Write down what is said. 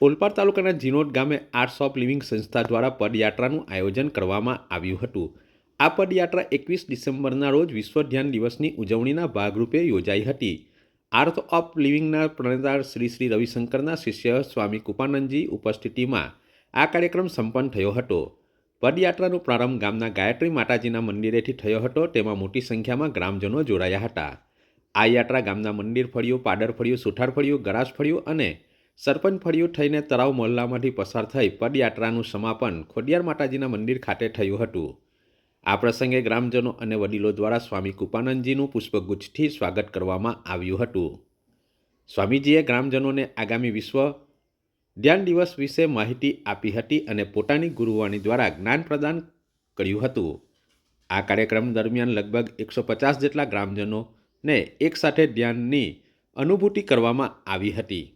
ઓલપાડ તાલુકાના જીનોટ ગામે arts of living સંસ્થા દ્વારા પદયાત્રાનું આયોજન કરવામાં આવ્યું હતું. આ પદયાત્રા એકવીસ ડિસેમ્બરના રોજ વિશ્વ ધ્યાન દિવસની ઉજવણીના ભાગરૂપે યોજાઈ હતી. આર્થ ઓફ લિવિંગના પ્રણેતા શ્રી શ્રી રવિશંકરના શિષ્ય સ્વામી કૃપાનંદજી ઉપસ્થિતિમાં આ કાર્યક્રમ સંપન્ન થયો હતો. પદયાત્રાનો પ્રારંભ ગામના ગાયત્રી માતાજીના મંદિરેથી થયો હતો, તેમાં મોટી સંખ્યામાં ગ્રામજનો જોડાયા હતા. આ યાત્રા ગામના મંદિર ફળિયું, પાદર ફળિયું, સુથાર ફળિયું, ગરાસ ફળિયું અને સરપંચ ફળિયું થઈને તળાવ મહોલ્લામાંથી પસાર થઈ પદયાત્રાનું સમાપન ખોડિયાર માતાજીના મંદિર ખાતે થયું હતું. આ પ્રસંગે ગ્રામજનો અને વડીલો દ્વારા સ્વામી કૃપાનંદજીનું પુષ્પગુચ્છથી સ્વાગત કરવામાં આવ્યું હતું. સ્વામીજીએ ગ્રામજનોને આગામી વિશ્વ ધ્યાન દિવસ વિશે માહિતી આપી હતી અને પોતાની ગુરુવાણી દ્વારા જ્ઞાન પ્રદાન કર્યું હતું. આ કાર્યક્રમ દરમિયાન લગભગ એકસો પચાસ જેટલા ગ્રામજનોને એકસાથે ધ્યાનની અનુભૂતિ કરવામાં આવી હતી.